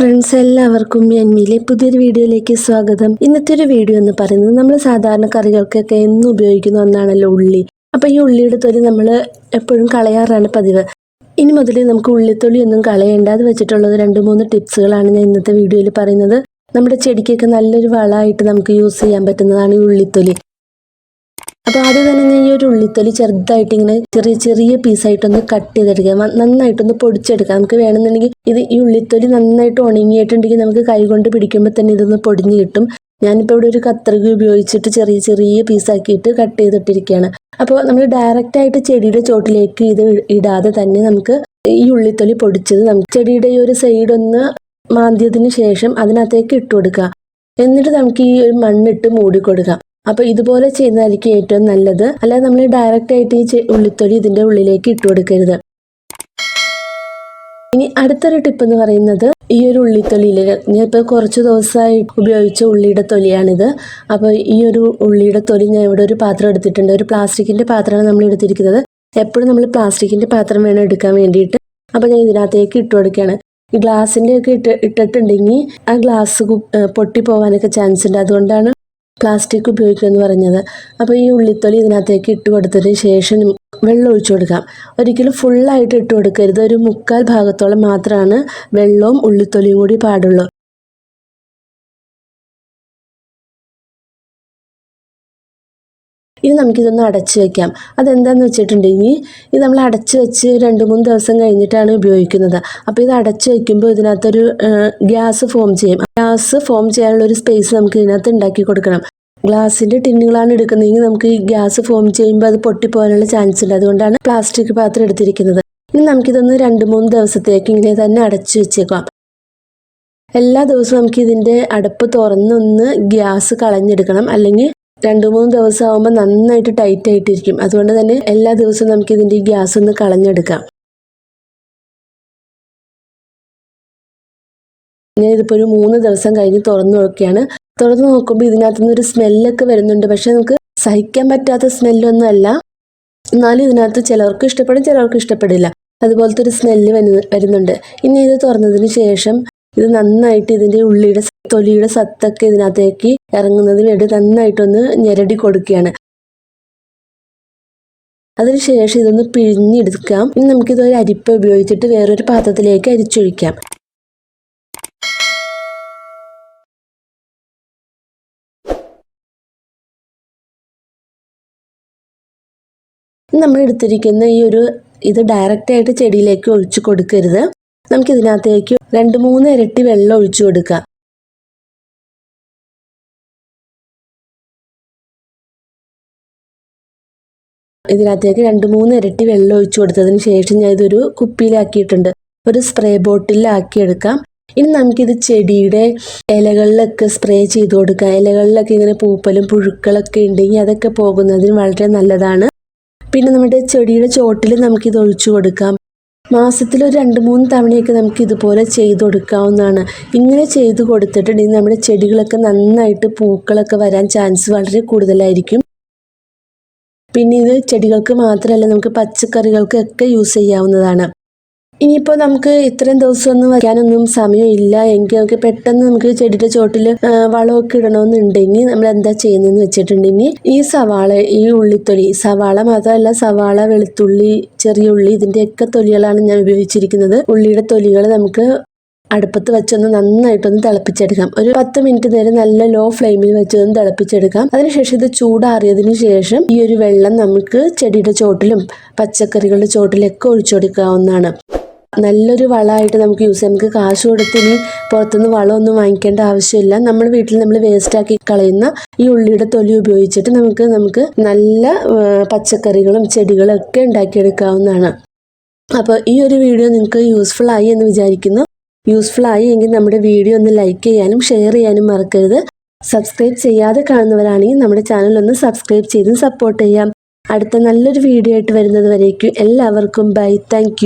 Friends എല്ലാവർക്കും എൻമിയിലെ പുതിയൊരു വീഡിയോയിലേക്ക് സ്വാഗതം. ഇന്നത്തെ ഒരു വീഡിയോ എന്ന് പറയുന്നത് നമ്മൾ സാധാരണ കറികൾക്കൊക്കെ എന്നും ഉപയോഗിക്കുന്ന ഒന്നാണല്ലോ ഉള്ളി. അപ്പോൾ ഈ ഉള്ളിയുടെ തൊലി നമ്മൾ എപ്പോഴും കളയാറാണ് പതിവ്. ഇനി മുതൽ നമുക്ക് ഉള്ളിത്തൊലി ഒന്നും കളയേണ്ട. അത് വെച്ചിട്ടുള്ളത് രണ്ട് മൂന്ന് ടിപ്സുകളാണ് ഞാൻ ഇന്നത്തെ വീഡിയോയിൽ പറയുന്നത്. നമ്മുടെ ചെടിക്കൊക്കെ നല്ലൊരു വളമായിട്ട് നമുക്ക് യൂസ് ചെയ്യാൻ പറ്റുന്നതാണ് ഈ ഉള്ളിത്തൊലി. അപ്പോൾ ആദ്യം തന്നെ ഞാൻ ഈ ഒരു ഉള്ളിത്തൊലി ചെറുതായിട്ട് ഇങ്ങനെ ചെറിയ ചെറിയ പീസായിട്ടൊന്ന് കട്ട് ചെയ്തെടുക്കുക നന്നായിട്ടൊന്ന് പൊടിച്ചെടുക്കുക നമുക്ക് വേണമെന്നുണ്ടെങ്കിൽ ഇത് ഈ ഉള്ളിത്തൊലി നന്നായിട്ട് ഉണങ്ങിയിട്ടുണ്ടെങ്കിൽ നമുക്ക് കൈകൊണ്ട് പിടിക്കുമ്പോൾ തന്നെ ഇതൊന്ന് പൊടിഞ്ഞ് കിട്ടും. ഞാനിപ്പോൾ ഇവിടെ ഒരു കത്രിക ഉപയോഗിച്ചിട്ട് ചെറിയ ചെറിയ പീസാക്കിയിട്ട് കട്ട് ചെയ്തിട്ടിരിക്കുകയാണ്. അപ്പോൾ നമ്മൾ ഡയറക്റ്റ് ആയിട്ട് ചെടിയുടെ ചോട്ടിലേക്ക് ഇത് ഇടാതെ തന്നെ നമുക്ക് ഈ ഉള്ളിത്തൊലി പൊടിച്ചത് നമുക്ക് ചെടിയുടെ ഈ ഒരു സൈഡ് ഒന്ന് മാന്തിയതിന് ശേഷം അതിനകത്തേക്ക് ഇട്ട് കൊടുക്കുക എന്നിട്ട് നമുക്ക് ഈ ഒരു മണ്ണിട്ട് മൂടി കൊടുക്കാം. അപ്പൊ ഇതുപോലെ ചെയ്യുന്നതായിരിക്കും ഏറ്റവും നല്ലത്. അല്ലാതെ നമ്മൾ ഡയറക്റ്റ് ആയിട്ട് ഈ ഉള്ളിത്തൊലി ഇതിന്റെ ഉള്ളിലേക്ക് ഇട്ട് കൊടുക്കരുത്. ഇനി അടുത്തൊരു ടിപ്പ് എന്ന് പറയുന്നത് ഈ ഒരു ഉള്ളിത്തൊലിയിൽ ഞാൻ ഇപ്പോൾ കുറച്ച് ദിവസമായി ഉപയോഗിച്ച ഉള്ളിയുടെ തൊലിയാണിത്. അപ്പോൾ ഈ ഒരു ഉള്ളിയുടെ തൊലി ഞാൻ ഇവിടെ ഒരു പാത്രം എടുത്തിട്ടുണ്ട്. ഒരു പ്ലാസ്റ്റിക്കിന്റെ പാത്രമാണ് നമ്മൾ എടുത്തിരിക്കുന്നത്. എപ്പോഴും നമ്മൾ പ്ലാസ്റ്റിക്കിന്റെ പാത്രം വേണം എടുക്കാൻ വേണ്ടിയിട്ട്. അപ്പോൾ ഞാൻ ഇതിനകത്തേക്ക് ഇട്ട് കൊടുക്കുകയാണ്. ഈ ഗ്ലാസിന്റെ ഒക്കെ ഇട്ട് ഇട്ടിട്ടുണ്ടെങ്കിൽ ആ ഗ്ലാസ് പൊട്ടി പോകാനൊക്കെ ചാൻസ് ഉണ്ട്. അതുകൊണ്ടാണ് പ്ലാസ്റ്റിക് ഉപയോഗിക്കുക എന്ന് പറഞ്ഞത്. അപ്പോൾ ഈ ഉള്ളിത്തൊലി ഇതിനകത്തേക്ക് ഇട്ട് കൊടുത്തതിന് ശേഷം വെള്ളം ഒഴിച്ചു കൊടുക്കാം. ഒരിക്കലും ഫുള്ളായിട്ട് ഇട്ട് കൊടുക്കരുത്. ഒരു മുക്കാൽ ഭാഗത്തോളം മാത്രമാണ് വെള്ളവും ഉള്ളിത്തൊലിയും കൂടി പാടുള്ളൂ. ഇനി നമുക്കിതൊന്ന് അടച്ചു വെക്കാം. അതെന്താണെന്ന് വെച്ചിട്ടുണ്ടെങ്കിൽ ഇത് നമ്മൾ അടച്ചു വെച്ച് രണ്ട് മൂന്ന് ദിവസം കഴിഞ്ഞിട്ടാണ് ഉപയോഗിക്കുന്നത്. അപ്പോൾ ഇത് അടച്ചു വെക്കുമ്പോൾ ഇതിനകത്തൊരു ഗ്യാസ് ഫോം ചെയ്യും. ഗ്യാസ് ഫോം ചെയ്യാനുള്ള ഒരു സ്പേസ് നമുക്ക് ഇതിനകത്ത് ഉണ്ടാക്കി കൊടുക്കണം. ഗ്ലാസിന്റെ ടിന്നുകളാണ് എടുക്കുന്നതെങ്കിൽ നമുക്ക് ഈ ഗ്യാസ് ഫോം ചെയ്യുമ്പോൾ അത് പൊട്ടിപ്പോകാനുള്ള ചാൻസ് ഉണ്ട്. അതുകൊണ്ടാണ് പ്ലാസ്റ്റിക് പാത്രം എടുത്തിരിക്കുന്നത്. ഇനി നമുക്കിതൊന്ന് രണ്ട് മൂന്ന് ദിവസത്തേക്ക് ഇങ്ങനെ തന്നെ അടച്ചു വെച്ചേക്കാം. എല്ലാ ദിവസവും നമുക്ക് ഇതിന്റെ അടപ്പ് തുറന്നൊന്ന് ഗ്യാസ് കളഞ്ഞെടുക്കണം. അല്ലെങ്കിൽ രണ്ട് മൂന്ന് ദിവസം ആകുമ്പോൾ നന്നായിട്ട് ടൈറ്റ് ആയിട്ടിരിക്കും. അതുകൊണ്ട് തന്നെ എല്ലാ ദിവസവും നമുക്ക് ഇതിന്റെ ഈ ഗ്യാസ് ഒന്ന് കളഞ്ഞെടുക്കാം. ഞാൻ ഇതിപ്പോൾ ഒരു മൂന്ന് ദിവസം കഴിഞ്ഞ് തുറന്നു നോക്കിയാണ്. തുറന്നു നോക്കുമ്പോൾ ഇതിനകത്തുനിന്ന് ഒരു സ്മെല്ലൊക്കെ വരുന്നുണ്ട്. പക്ഷെ നമുക്ക് സഹിക്കാൻ പറ്റാത്ത സ്മെല്ലൊന്നും അല്ല. എന്നാലും ഇതിനകത്ത് ചിലർക്ക് ഇഷ്ടപ്പെടും ചിലർക്ക് ഇഷ്ടപ്പെടില്ല. അതുപോലത്തെ ഒരു സ്മെല്ല് വരുന്നുണ്ട്. ഇനി ഇത് തുറന്നതിന് ശേഷം ഇത് നന്നായിട്ട് ഇതിന്റെ ഉള്ളിയുടെ തൊലിയുടെ സത്തൊക്കെ ഇതിനകത്തേക്ക് ഇറങ്ങുന്നതിന് വേണ്ടി നന്നായിട്ടൊന്ന് ഞെരടി കൊടുക്കുകയാണ്. അതിനുശേഷം ഇതൊന്ന് പിഴിഞ്ഞെടുക്കാം. ഇനി നമുക്കിത് ഒരു അരിപ്പ ഉപയോഗിച്ചിട്ട് വേറൊരു പാത്രത്തിലേക്ക് അരിച്ചൊഴിക്കാം. നമ്മൾ എടുത്തിരിക്കുന്ന ഈ ഒരു ഇത് ഡയറക്റ്റ് ആയിട്ട് ചെടിയിലേക്ക് ഒഴിച്ചു കൊടുക്കരുത്. നമുക്ക് ഇതിനകത്തേക്ക് രണ്ട് മൂന്ന് ഇരട്ടി വെള്ളം ഒഴിച്ചു കൊടുക്കാം. ഇതിനകത്തേക്ക് രണ്ട് മൂന്ന് ഇരട്ടി വെള്ളം ഒഴിച്ചു കൊടുത്തതിന് ശേഷം ഞാൻ ഇതൊരു കുപ്പിയിലാക്കിയിട്ടുണ്ട്. ഒരു സ്പ്രേ ബോട്ടിലാക്കി എടുക്കാം ഇനി നമുക്കിത് ചെടിയുടെ ഇലകളിലൊക്കെ സ്പ്രേ ചെയ്ത് കൊടുക്കാം. ഇലകളിലൊക്കെ ഇങ്ങനെ പൂപ്പലും പുഴുക്കളൊക്കെ ഉണ്ടെങ്കിൽ അതൊക്കെ പോകുന്നതിന് വളരെ നല്ലതാണ്. പിന്നെ നമ്മുടെ ചെടിയുടെ ചോട്ടിൽ നമുക്കിത് ഒഴിച്ചു കൊടുക്കാം. മാസത്തിൽ ഒരു രണ്ട് മൂന്ന് തവണയൊക്കെ നമുക്ക് ഇതുപോലെ ചെയ്ത് കൊടുക്കാവുന്നതാണ്. ഇങ്ങനെ ചെയ്ത് കൊടുത്തിട്ടുണ്ടെങ്കിൽ നമ്മുടെ ചെടികളൊക്കെ നന്നായിട്ട് പൂക്കളൊക്കെ വരാൻ ചാൻസ് വളരെ കൂടുതലായിരിക്കും. പിന്നെ ഇത് ചെടികൾക്ക് മാത്രമല്ല നമുക്ക് പച്ചക്കറികൾക്കൊക്കെ യൂസ് ചെയ്യാവുന്നതാണ്. ഇനിയിപ്പോൾ നമുക്ക് ഇത്രയും ദിവസമൊന്നും വയ്ക്കാനൊന്നും സമയമില്ല. എങ്കിൽ നമുക്ക് പെട്ടെന്ന് നമുക്ക് ചെടിയുടെ ചോട്ടിൽ വളമൊക്കെ ഇടണമെന്നുണ്ടെങ്കിൽ നമ്മൾ എന്താ ചെയ്യുന്നതെന്ന് വെച്ചിട്ടുണ്ടെങ്കിൽ ഈ സവാള ഈ ഉള്ളിത്തൊലി സവാള മാത്രമല്ല സവാള വെളുത്തുള്ളി ചെറിയ ഉള്ളി ഇതിന്റെയൊക്കെ തൊലികളാണ് ഞാൻ ഉപയോഗിച്ചിരിക്കുന്നത്. ഉള്ളിയുടെ തൊലികൾ നമുക്ക് അടുപ്പത്ത് വെച്ചൊന്ന് നന്നായിട്ടൊന്ന് തിളപ്പിച്ചെടുക്കാം. ഒരു പത്ത് മിനിറ്റ് നേരം നല്ല ലോ ഫ്ലെയിമിൽ വെച്ചൊന്ന് തിളപ്പിച്ചെടുക്കാം. അതിനുശേഷം ഇത് ചൂടാറിയതിന് ശേഷം ഈ ഒരു വെള്ളം നമുക്ക് ചെടിയുടെ ചോട്ടിലും പച്ചക്കറികളുടെ ചോട്ടിലൊക്കെ ഒഴിച്ചു കൊടുക്കാവുന്നതാണ്. നല്ലൊരു വളമായിട്ട് നമുക്ക് യൂസ് ചെയ്യാം. നമുക്ക് കാശ് കൊടുത്ത് ഇനി പുറത്തുനിന്ന് വളമൊന്നും വാങ്ങിക്കേണ്ട ആവശ്യമില്ല. നമ്മൾ വീട്ടിൽ നമ്മൾ വേസ്റ്റ് ആക്കി കളയുന്ന ഈ ഉള്ളിയുടെ തൊലി ഉപയോഗിച്ചിട്ട് നമുക്ക് നമുക്ക് നല്ല പച്ചക്കറികളും ചെടികളും ഒക്കെ ഉണ്ടാക്കിയെടുക്കാവുന്നതാണ്. അപ്പോൾ ഈ ഒരു വീഡിയോ നിങ്ങൾക്ക് യൂസ്ഫുൾ ആയി എന്ന് വിചാരിക്കുന്നു. യൂസ്ഫുൾ ആയി എങ്കിൽ നമ്മുടെ വീഡിയോ ഒന്ന് ലൈക്ക് ചെയ്യാനും ഷെയർ ചെയ്യാനും മറക്കരുത്. സബ്സ്ക്രൈബ് ചെയ്യാതെ കാണുന്നവരാണെങ്കിൽ നമ്മുടെ ചാനൽ ഒന്ന് സബ്സ്ക്രൈബ് ചെയ്ത് സപ്പോർട്ട് ചെയ്യാം. അടുത്ത നല്ലൊരു വീഡിയോ ആയിട്ട് വരുന്നത് വരേക്കും. എല്ലാവർക്കും ബൈ താങ്ക്